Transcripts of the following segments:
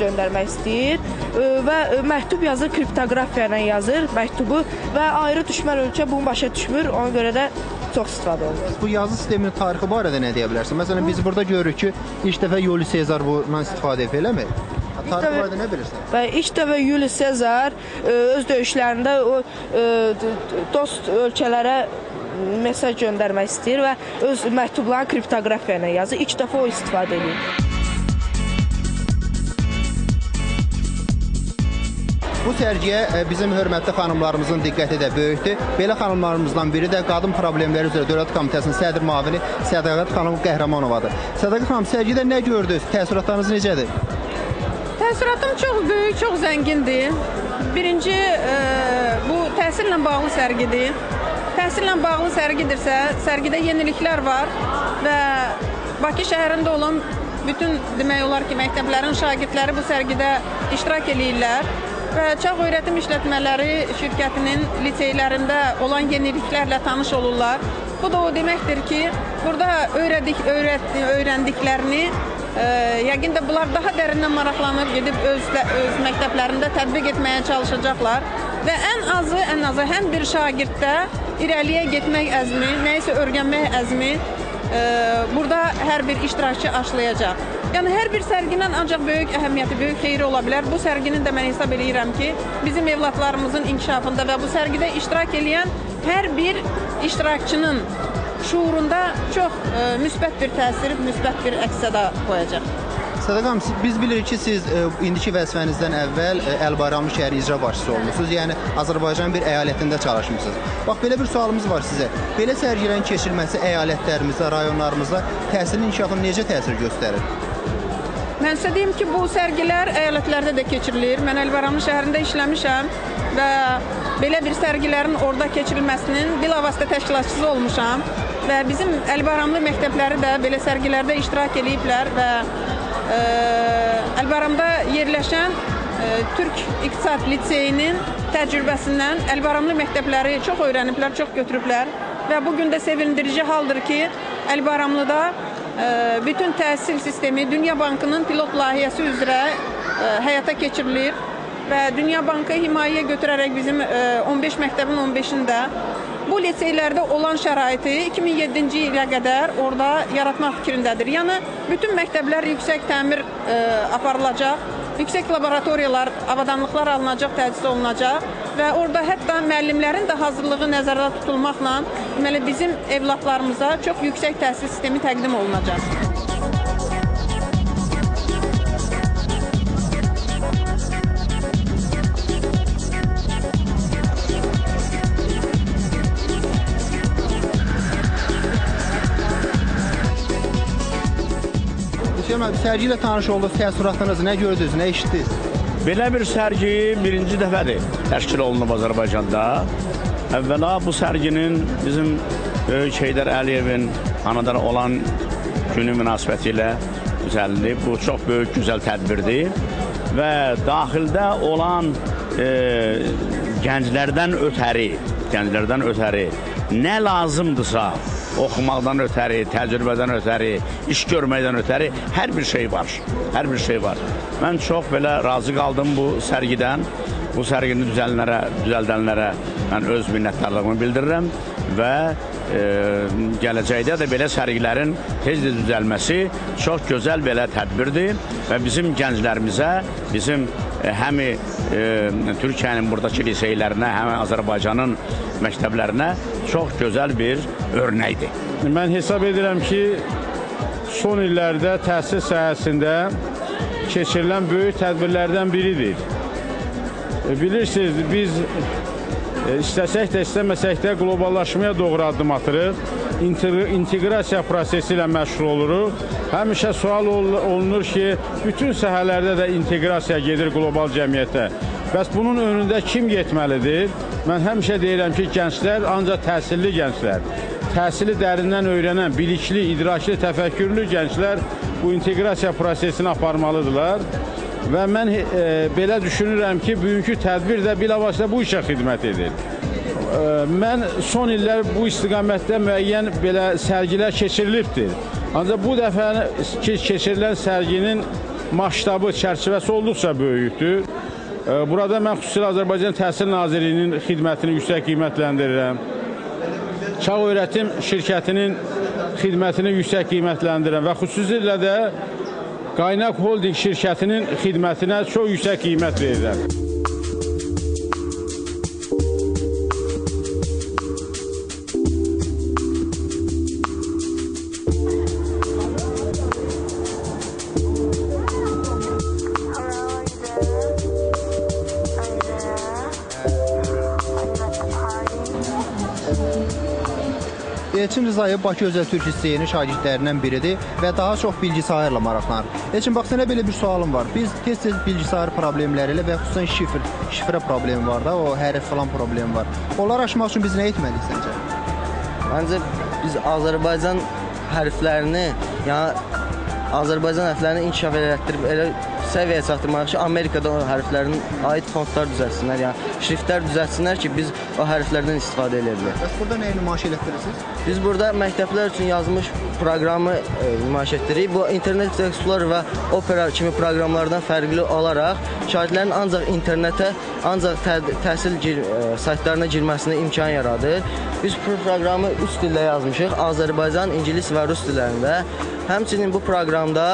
göndərmək istəyir və məktub yazır kriptoqrafiya ilə yazır məktubu və ayrı düşmən ölkə bunu başa düşmür. Ona görə də çox istifadə olunur. Bu yazı sisteminin tarixi barədə nə deyə bilərsən? Məsələn, biz burada görürük ki, ilk dəfə Yuli Sezar bundan istifadə edib, eləmi? Tarixi dəfə- barədə nə bilirsən? Və ilk dəfə Yuli Sezar öz döyüşlərində o dost ölkələrə mesaj göndərmək istəyir və öz məktublarını kriptoqrafiya ilə yazır. İlk dəfə o istifadə edir. Bu sərgiyə e, bizim hörmətli xanımlarımızın diqqəti də böyükdür. Belə xanımlarımızdan biri də Qadın Problemləri üzrə Dövlət Komitəsinin sədr müavini Sədaqət xanım Qəhrəmanovadır. Sədaqət xanım, sərgidə nə gördünüz? Təəssüratlarınız necədir? Təəssüratım çox böyük, çox zəngindir. Birinci e, bu təhsillə bağlı sərgidir. Təhsillə bağlı sərgidirsə, sərgidə yeniliklər var və Bakı şəhərində olan bütün demək olar ki, məktəblərin şagirdləri bu sərgidə iştirak eləyirlər və Çağ Öyrətim İşlətmələri şirkətinin liseylərində olan yeniliklərlə tanış olurlar. Bu da o deməkdir ki, burada öyrədik, öyrət, öyrəndiklərini e, yəqin də bunlar daha dərindən maraqlanıb gedib öz öz məktəblərində tətbiq etməyə çalışacaqlar və ən azı, ən azı hər bir şagirddə irəliyə getmək əzmi, nə isə öyrənmək əzmi burada hər bir iştirakçı aşlayacaq. Yəni hər bir sərginin ancaq böyük əhəmiyyəti, böyük xeyri ola bilər. Bu sərginin də mən hesab edirəm ki, bizim evladlarımızın inkişafında və bu sərgidə iştirak edən hər bir iştirakçının şuurunda çox e, müsbət bir təsir, müsbət bir əks-səda qoyacaq. Sədaqət xanım, biz bilirik ki, siz e, indiki vəzifənizdən əvvəl e, Əl-Bayramlı şəhəri icra başçısı olmusunuz. Yəni Azərbaycan bir əyalətində çalışmısınız. Bax belə bir sualımız var sizə. Belə sərgilərin keçirilməsi əyalətlərimizdə, rayonlarımızda təhsilin inkişafına necə təsir göstərir? Mən sizə deyim ki, bu sərgilər əyalətlərdə də keçirilir. Mən Əlbaramlı şəhərində işləmişəm və belə bir sərgilərin orada keçirilməsinin bilavasitə təşkilatçısı olmuşam və bizim Əlbaramlı məktəbləri də belə sərgilərdə iştirak eləyiblər və Əlbaramda yerləşən e, Türk İqtisad Liseyinin təcrübəsindən Əlbaramlı məktəbləri çox öyrəniblər, çox götürüblər və bu gün də sevindirici haldır ki, Əlbaramlıda e, bütün təhsil sistemi Dünya Bankının pilot layihəsi üzrə e, həyata keçirilir və Dünya Bankı himayəyə götürərək bizim e, 15 məktəbin 15-də bu liseylərdə olan şəraiti 2007-ci ilə qədər orada yaratmaq fikrindədir. Yəni bütün məktəblər yüksək təmir e, aparılacaq, yüksək laboratoriyalar, avadanlıqlar alınacaq, təchiz olunacaq və orada hətta müəllimlərin də hazırlığı nəzərdə tutulmaqla deməli bizim evladlarımıza çox yüksək təhsil sistemi təqdim olunacaq. Hüseyn müəllim, sərgi ilə tanış olduq, təəssüratınız nə gördünüz, nə eşitdiniz? Belə bir sərgi birinci dəfədir təşkil olunub Azərbaycanda. Əvvəla bu sərginin bizim Böyük Heydər Əliyevin anadan olan günü münasibəti ilə düzəldilib. Bu çox böyük, gözəl tədbirdir və daxildə olan e, gənclərdən ötəri, gənclərdən ötəri nə lazımdırsa, oxumaqdan ötəri, təcrübədən ötəri, iş görməkdən ötəri hər bir şey var. Hər bir şey var. Mən çox belə razı qaldım bu sərgidən. Bu sərgini düzələnlərə, düzəldənlərə mən öz minnətdarlığımı bildirirəm və e, gələcəkdə də belə sərgilərin tez-tez düzəlməsi çox gözəl belə tədbirdir və bizim gənclərimizə, bizim həmi e, Türkiyənin buradakı liseylərinə, həm Azərbaycanın məktəblərinə çox gözəl bir örnəkdir. Mən hesab edirəm ki, son illərdə təhsil sahəsində keçirilən böyük tədbirlərdən biridir. E, Bilirsiniz, biz e, istəsək də, istəməsək də qloballaşmaya doğru addım atırıq. İnteqrasiya prosesi ilə məşğul oluruq. Həmişə sual ol- olunur ki, bütün sahələrdə də inteqrasiya gedir qlobal cəmiyyətə. Bəs bunun önündə kim getməlidir? Mən həmişə deyirəm ki, gənclər ancaq təhsilli gənclər, təhsili dərindən öyrənən, bilikli, idraklı, təfəkkürlü gənclər bu inteqrasiya prosesini aparmalıdırlar. Və mən e, belə düşünürəm ki, bugünkü tədbir də bilavasitə bu işə xidmət edir. Mən son illər bu istiqamətdə müəyyən belə sərgilər keçirilibdir. Ancaq bu dəfə keçirilən sərginin masştabı, çərçivəsi olduqca böyükdür. Burada mən xüsusilə Azərbaycan Təhsil Nazirliyinin xidmətini yüksək qiymətləndirirəm. Çağ Öyrətim şirkətinin xidmətini yüksək qiymətləndirirəm və xüsusilə də Qaynaq Holding şirkətinin xidmətinə çox yüksək qiymət verirəm. Elçin Rızayev Bakı Özəl Türk Liseyinin şagirdlərindən biridir və daha çox bilgisayarla maraqlanır. Elçin, bax sənə belə bir sualım var. Biz tez-tez bilgisayar problemləri ilə və xüsusən şifr, şifrə problemi var da, o hərf falan problemi var. Onları aşmaq üçün biz nə etməliyik səncə? Məncə biz Azərbaycan hərflərini, yəni Azərbaycan hərflərini inkişaf elətdirib elə səviyyəyə çatdırmaq ki, Amerikada o hərflərin aid fontlar düzəltsinlər, yəni şriftlər düzəltsinlər ki, biz o hərflərdən istifadə edə bilək. Bəs burada nəyi nümayiş elətdirirsiniz? Biz burada məktəblər üçün yazılmış proqramı e, nümayiş etdiririk. Bu Internet Explorer və Opera kimi proqramlardan fərqli olaraq şagirdlərin ancaq internetə, ancaq tə təhsil gir e, saytlarına girməsinə imkan yaradır. Biz bu proqramı üç dildə yazmışıq: Azərbaycan, ingilis və rus dillərində. Həmçinin bu proqramda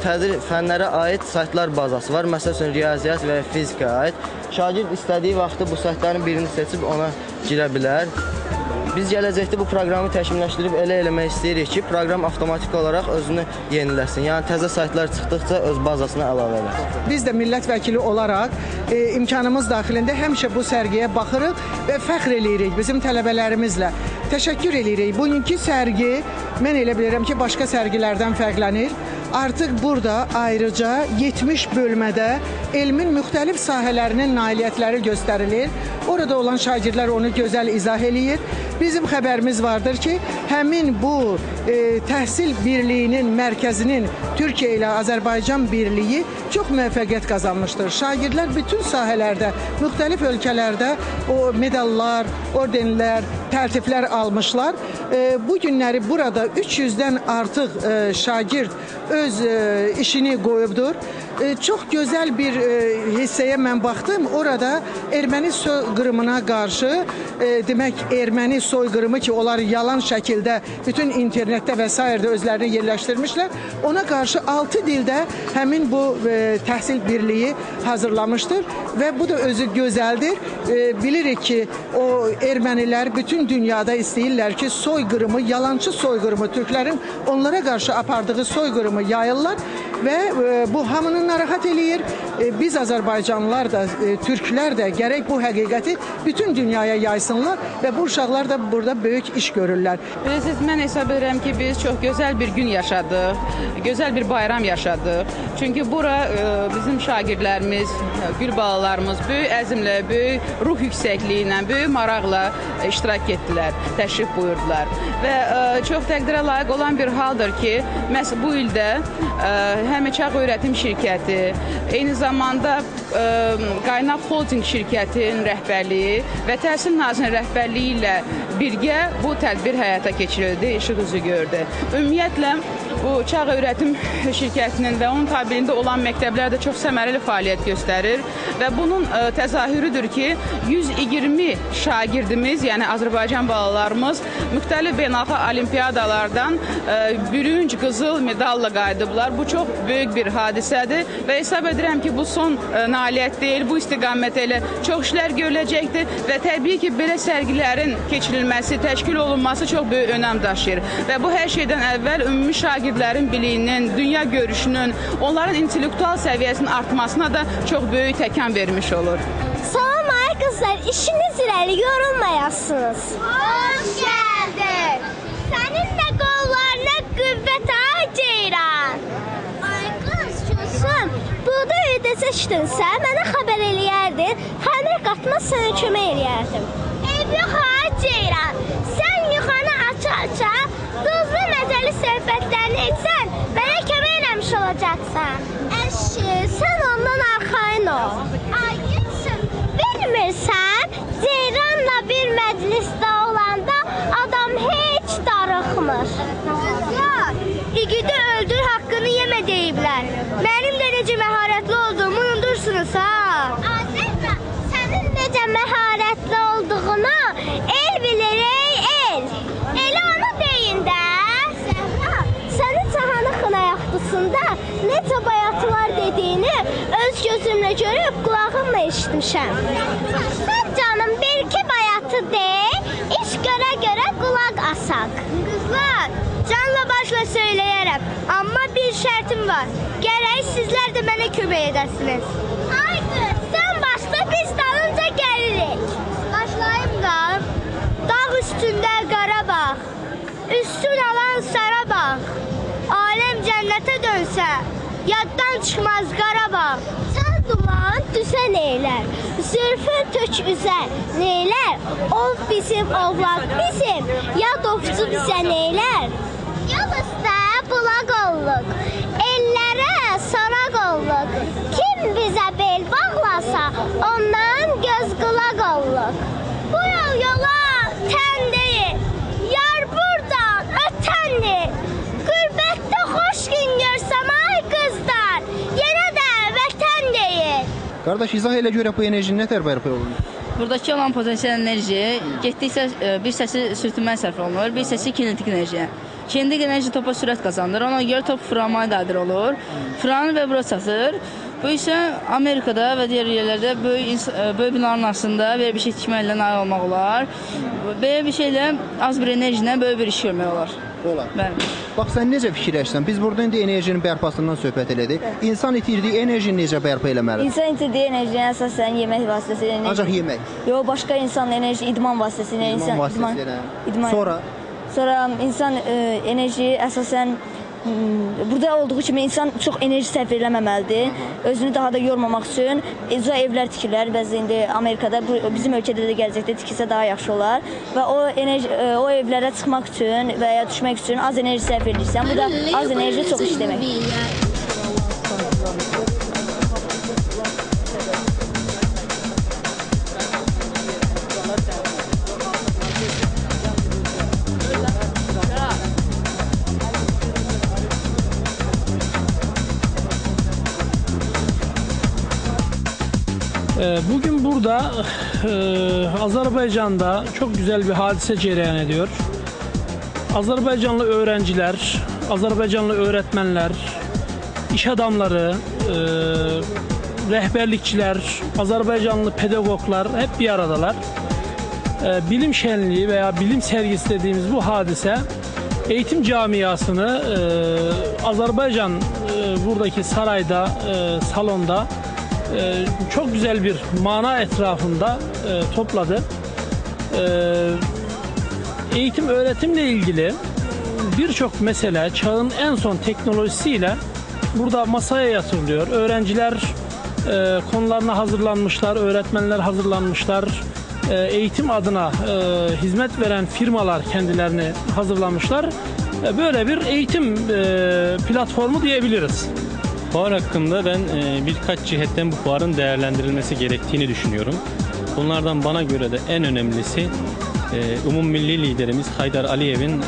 tədris fənlərə aid saytlar bazası var. Məsəl üçün riyaziyyat və fizikaya aid. Şagird istədiyi vaxtda bu saytların birini seçib ona girə bilər. Biz gələcəkdə bu proqramı təkmilləşdirib elə eləmək istəyirik ki, proqram avtomatik olaraq özünü yeniləsin. Yəni təzə saytlar çıxdıqca öz bazasına əlavə eləsin. Biz də millət vəkili olaraq e, imkanımız daxilində həmişə bu sərgiyə baxırıq və fəxr eləyirik bizim tələbələrimizlə. Təşəkkür eləyirik. Bugünkü sərgi mən elə bilirəm ki, başqa sərgilərdən fərqlənir. Artıq burada ayrıca 70 bölmədə elmin müxtəlif sahələrinin nailiyyətləri göstərilir. Orada olan şagirdlər onu gözəl izah eləyir. Bizim xəbərimiz vardır ki, həmin bu e, təhsil birliyinin mərkəzinin Türkiyə ilə Azərbaycan birliyi çox müvəffəqiyyət qazanmışdır. Şagirdlər bütün sahələrdə, müxtəlif ölkələrdə o medallar, ordenlər, təltiflər almışlar. E, bu günləri burada 300-dən artıq e, şagird öz e, işini qoyubdur. E, çox gözəl bir e, hissəyə mən baxdım. Orada erməni soyqırımına qarşı, e, demək erməni soyqırımı ki, onlar yalan şəkildə bütün internetdə və s. özlərini yerləşdirmişlər. Ona qarşı 6 dildə həmin bu təhsil birliyi hazırlamışdır və bu da özü gözəldir. Bilirik ki, o ermənilər bütün dünyada istəyirlər ki, soyqırımı, yalançı soyqırımı, türklərin onlara qarşı apardığı soyqırımı yayırlar və e, bu hamını narahat eləyir. E, biz Azərbaycanlılar da, e, türklər də gərək bu həqiqəti bütün dünyaya yaysınlar və bu uşaqlar da burada böyük iş görürlər. Bilirsiniz, mən hesab edirəm ki, biz çox gözəl bir gün yaşadıq, gözəl bir bayram yaşadıq. Çünki bura bizim şagirdlərimiz, gül balalarımız böyük əzmlə, böyük ruh yüksəkliyi ilə, böyük maraqla iştirak etdilər, təşrif buyurdular. Və çox təqdirə layiq olan bir haldır ki, məhz bu ildə həm Çağ Öyrətim şirkəti, eyni zamanda ə, Qaynaq Holding şirkətinin rəhbərliyi və Təhsil Nazirinin rəhbərliyi ilə birgə bu tədbir həyata keçirildi, işıq üzü gördü. Ümumiyyətlə bu Çağ Öyrətim şirkətinin və onun tabeliyində olan məktəblər də çox səmərəli fəaliyyət göstərir və bunun ə, təzahürüdür ki, 120 şagirdimiz, yəni Azərbaycan balalarımız müxtəlif beynəlxalq olimpiyadalardan ə, bürünc qızıl medalla qayıdıblar. Bu çox böyük bir hadisədir və hesab edirəm ki, bu son ə, nailiyyət deyil, bu istiqamətdə elə çox işlər görüləcəkdir və təbii ki, belə sərgilərin keçirilməsi, təşkil olunması çox böyük önəm daşıyır və bu hər şeydən əvvəl ümumi şagirdlərin biliyinin, dünya görüşünün, onların intellektual səviyyəsinin artmasına da çox böyük təkan vermiş olur. Salam ay qızlar, işiniz irəli yorulmayasınız. Hoş gəldin. Sənin də qollarına qüvvət ay Ceyran. Ay qız, çoxsun. Buğda ödəsəşdinsə, mənə xəbər eləyərdin. Xəmir qatma sənə kömək eləyərdim. Ev yox ay Ceyran. Sən söhbətlərini etsən, mənə kömək eləmiş olacaqsan. Əşi, sən ondan arxayın ol. Ay gitsin. Bilmirsən, Ceyranla bir məclisdə olanda adam heç darıxmır. Qızlar, igidi öldür haqqını yemə deyiblər. məharətli necə bayatılar dediyini öz gözümlə görüb qulağımla eşitmişəm. Sən canım bir iki bayatı de, iş görə görə qulaq asaq. Qızlar, canla başla söyləyərəm, amma bir şərtim var. Gərək sizlər də mənə kömək edəsiniz. Haydi, sən başla, biz dalınca gəlirik. Başlayım da. Dağ üstündə Qarabağ, üstün alan Sarabağ. Aləm cənnətə dönsə, yaddan çıxmaz Qarabağ. Sən duman düzən eylər, zülfün tök üzər, neylər? Ov bizim ovlaq bizim, yad ovcu bizə neylər? Qardaş izah elə görək bu enerji nə tər bərpa olunur? Buradakı olan potensial enerji getdikcə e, bir səsi sürtünməyə sərf olunur, bir səsi kinetik enerjiyə. Kinetik enerji topa sürət qazandır. Ona görə top fırlanmaya dadir olur. Fırlanır və bura çatır. Bu isə Amerikada və digər yerlərdə böyük e, böyük binaların arasında belə bir şey tikməklə nail olmaq olar. Belə bir şeylə az bir enerji ilə böyük bir iş görmək olar. Olar. Bəli. Bax sən necə fikirləşsən? Biz burada indi enerjinin bərpasından söhbət elədik. İnsan itirdiyi enerjini necə bərpa eləməlidir? İnsan itirdiyi enerjini əsasən yemək vasitəsilə, Ancaq yemək. yox başqa insan enerji idman vasitəsilə, İdman insan vasitəsilə. idman. Sonra sonra insan e, enerji əsasən burada olduğu kimi insan çox enerji sərf eləməməlidir. Özünü daha da yormamaq üçün uca evlər tikirlər. Bəzi indi Amerikada, bizim ölkədə də gələcəkdə tikilsə daha yaxşı olar. Və o enerji e, o evlərə çıxmaq üçün və ya düşmək üçün az enerji sərf edirsən. Bu da az enerji çox iş burada e, Azerbaycan'da çok güzel bir hadise cereyan ediyor. Azerbaycanlı öğrenciler, Azerbaycanlı öğretmenler, iş adamları, e, rehberlikçiler, Azerbaycanlı pedagoglar hep bir aradalar. E, bilim şenliği veya bilim sergisi dediğimiz bu hadise eğitim camiasını e, Azerbaycan e, buradaki sarayda, e, salonda e, çok güzel bir mana etrafında e, topladı. E, eğitim öğretimle ilgili birçok mesele çağın en son teknolojisiyle burada masaya yatırılıyor. Öğrenciler e, konularına hazırlanmışlar, öğretmenler hazırlanmışlar. E, eğitim adına e, hizmet veren firmalar kendilerini hazırlamışlar. E, böyle bir eğitim e, platformu diyebiliriz. Fuar hakkında ben e, birkaç cihetten bu fuarın değerlendirilmesi gerektiğini düşünüyorum. Bunlardan bana göre de en önemlisi e, Umum Milli Liderimiz Haydar Aliyev'in e,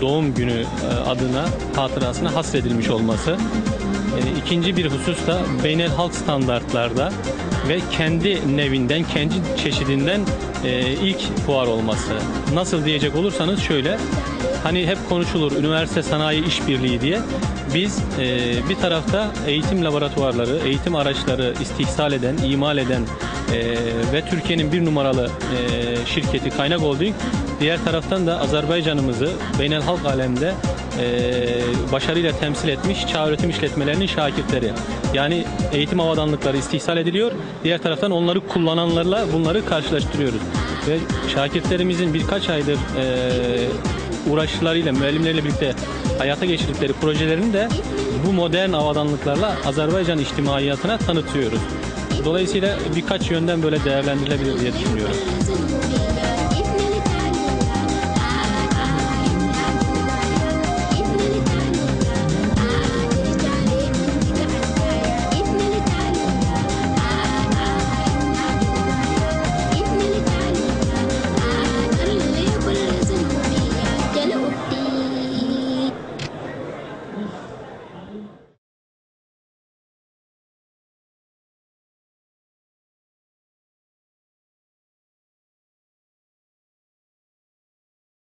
doğum günü adına hatırasına hasredilmiş olması. İkinci bir husus da beynel halk standartlarda ve kendi nevinden, kendi çeşidinden ilk fuar olması. Nasıl diyecek olursanız şöyle, hani hep konuşulur üniversite sanayi işbirliği diye. Biz e, bir tarafta eğitim laboratuvarları, eğitim araçları istihsal eden, imal eden e, ve Türkiye'nin bir numaralı e, şirketi Kaynak Holding, diğer taraftan da Azerbaycan'ımızı beynel halk alemde e, başarıyla temsil etmiş çağ öğretim işletmelerinin şakirtleri. Yani eğitim havadanlıkları istihsal ediliyor. Diğer taraftan onları kullananlarla bunları karşılaştırıyoruz. Ve şakirtlerimizin birkaç aydır e, uğraşlarıyla, müellimleriyle birlikte hayata geçirdikleri projelerini de bu modern havadanlıklarla Azerbaycan içtimaiyatına tanıtıyoruz. Dolayısıyla birkaç yönden böyle değerlendirilebilir diye düşünüyorum.